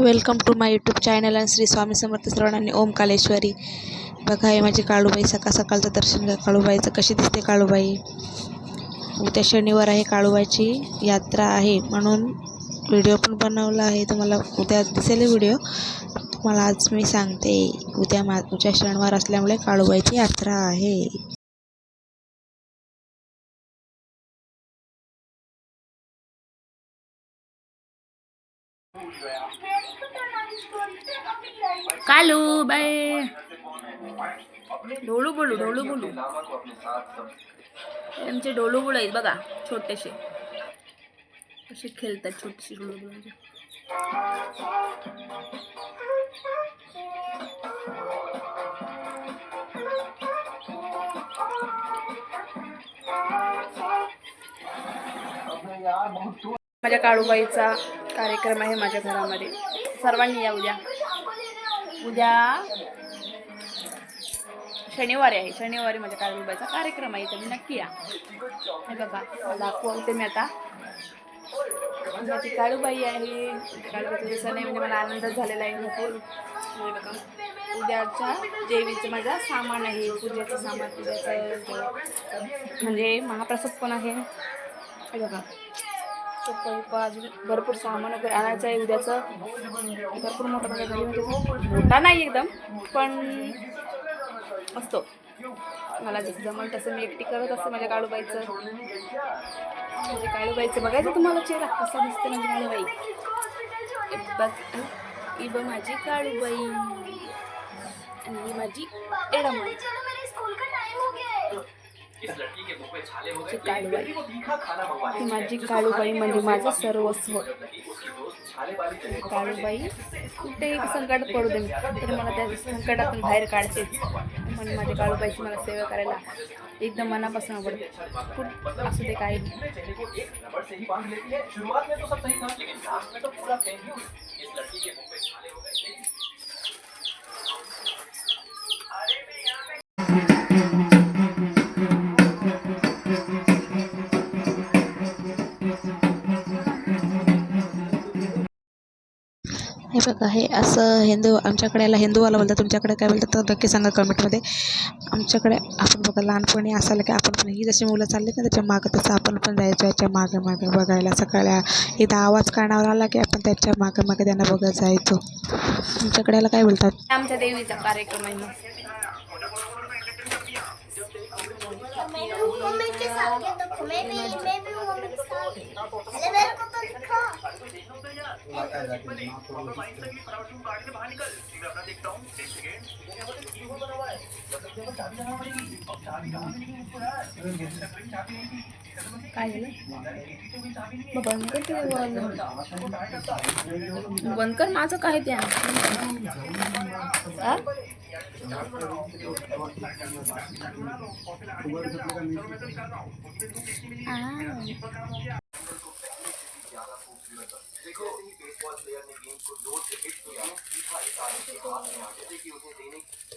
Welcome to my YouTube channel आणि श्री स्वामी समर्थ सर्वांनी ओम कालेश्वरी. बघा हे माझी काळूबाई सकाळ सकाळचं दर्शन घ्या. काळूबाईचं कशी दिसते काळूबाई? उद्या शनिवार आहे काळूबाईची यात्रा आहे म्हणून व्हिडिओ पण बनवला आहे. तुम्हाला उद्या दिसेल व्हिडिओ. तुम्हाला आज मी सांगते उद्या मा उद्या शनिवार असल्यामुळे काळूबाईची यात्रा आहे. कालू बाय. ढोलू बोलू ढोलू बोलू. आमचे डोलू बुळ आहेत बघा छोटेसे. असे खेळतात छोटेसे डोलू बुळ माझ्या काळूबाईचा कार्यक्रम आहे माझ्या घरामध्ये. सर्वांनी या उद्या. उद्या? शनिवारी आहे. शनिवारी माझ्या काळूबाईचा कार्यक्रम आहे तुम्ही नक्की या. हे बघा दाखवते मी आता. माझी काळूबाई आहे. काळूबाईचा दिवसा नाही म्हणजे मला आनंद झालेला आहे भरपूर. हे बघा उद्याच्या देवीचं माझं सामान आहे. पूजेचं सामान पूजेचं म्हणजे महाप्रसाद पण आहे. हे बघा. चप्पल अजून भरपूर सामान वगैरे आणायचं आहे उद्याचं. भरपूर मोठा म्हणजे हो, मोठा नाही एकदम पण असतो. मला जसं जमल तसं मी एकटी करत असते माझ्या काळूबाईचं. म्हणजे काळूबाईचं बघायचं तुम्हाला चेहरा कसा दिसते म्हणजे काळूबाई बघ ही? बघ माझी काळूबाई. आणि ही माझी एडमाई काळूबाई ही माझी काळूबाई म्हणजे माझं सर्वस्व। काळूबाई कुठेही संकट पडू दे। तर मला त्या संकटातून बाहेर काढतेच म्हणून माझ्या काळूबाईची मला सेवा करायला एकदम मनापासून आवडते. कुठ असू दे काही. हे बघा हे असं हिंदू आमच्याकडे याला हिंदूवाला बोलतात तुमच्याकडे काय बोलतात तर नक्की सांगा कमेंटमध्ये आमच्याकडे आपण बघा लहानपणी असायला की आपण पण ही जशी मुलं चाललीत ना त्याच्या मागं तसं आपण पण जायचो याच्या मागे मागे बघायला सकाळी इथं आवाज कानावर आला की आपण त्याच्यामागे मागे त्यांना बघत जायचो तुमच्याकडे याला काय बोलतात आमच्या देवीचा कार्यक्रम आहे मग. मम्मी के साथ ये देखो मैं भी मैं भी मम्मी के साथ अरे मेरे को तो दिखा काय झालं? बंद कर ते. बंद कर माझं काय त्या आ? देने